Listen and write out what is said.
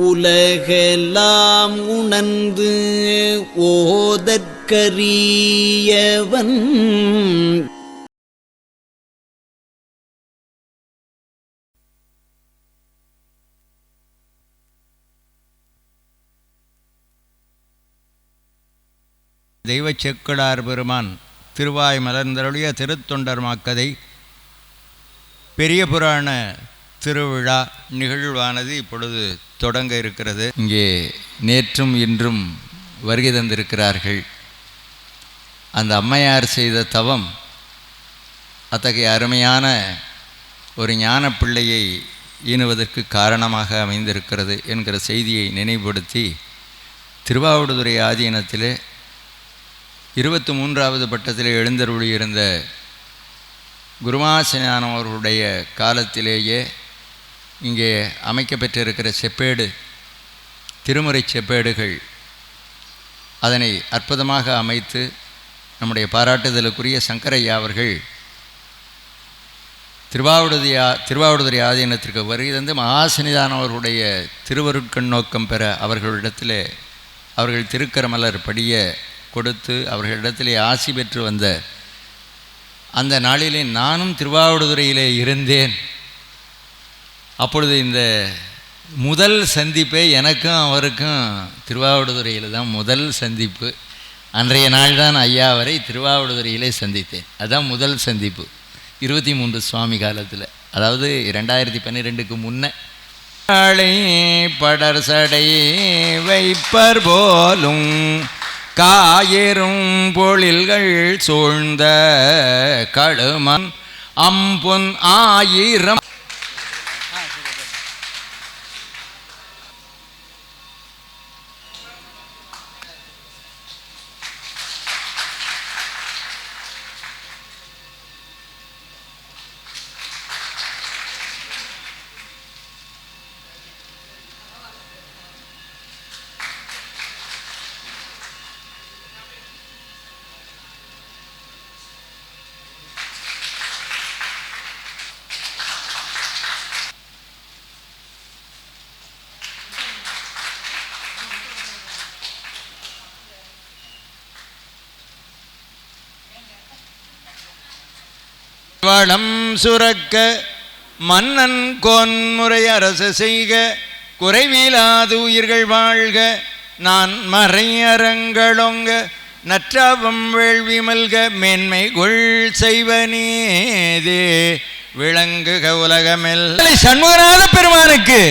உலகெல்லாம் உணர்ந்து ஓதற்கரியவன். தெய்வச் செக்குடார் பெருமான் திருவாய் மலர்ந்தருளிய திருத்தொண்டர் மாக்கதை பெரிய புராண திருவிழா நிகழ்வானது இப்பொழுது தொடங்க இருக்கிறது. இங்கே நேற்றும் இன்றும் வருகை தந்திருக்கிறார்கள். அந்த அம்மையார் செய்த தவம் அத்தகைய அருமையான ஒரு ஞான பிள்ளையை ஈனுவதற்கு காரணமாக அமைந்திருக்கிறது என்கிற செய்தியை நினைவுபடுத்தி திருவாவடுதுறை ஆதீனத்திலே இருபத்தி மூன்றாவது பட்டத்திலே எழுந்தருளியிருந்த குருமாசனானம் அவர்களுடைய காலத்திலேயே இங்கே அமைக்கப்பெற்றிருக்கிற செப்பேடு திருமுறை செப்பேடுகள் அதனை அற்புதமாக அமைத்து நம்முடைய பாராட்டுதலுக்குரிய சங்கரையா அவர்கள் திருவாவடுதியா திருவாவடுதுறை ஆதீனத்திற்கு வருகை தந்து மகாசனிதானம் அவர்களுடைய திருவருட்கண் நோக்கம் பெற அவர்களிடத்தில் அவர்கள் திருக்கரமலர் படிய கொடுத்து அவர்களிடத்திலே ஆசி பெற்று வந்த அந்த நாளிலே நானும் திருவாவடுதுறையிலே இருந்தேன். அப்பொழுது இந்த முதல் சந்திப்பே எனக்கும் அவருக்கும் திருவாவடுதுறையில் தான் முதல் சந்திப்பு. அன்றைய நாள் தான் ஐயா அவரை திருவாவடுதுறையிலே சந்தித்தேன். அதுதான் முதல் சந்திப்பு. இருபத்தி மூன்று சுவாமி காலத்தில். அதாவது ரெண்டாயிரத்தி பன்னிரெண்டுக்கு முன்ன. ஆளை படர் சடை வைப்பர் போலும் காயிரும் பொழில்கள் சூழ்ந்த கழுமன் அம்பொன் ஆயிரம் পাঠিয়ে দেবেন வளம் சுரக்க மன்னன் கோன்முறை அரசு செய்க குறைவிலாது உயிர்கள் வாழ்க நான் மறையரங்களொங்க நற்றாவம் வேள்வி மல்க மேன்மை கொள் செய்வனேதே விளங்குக உலகமெல்லாம் சண்முகநாத பெருமானுக்கு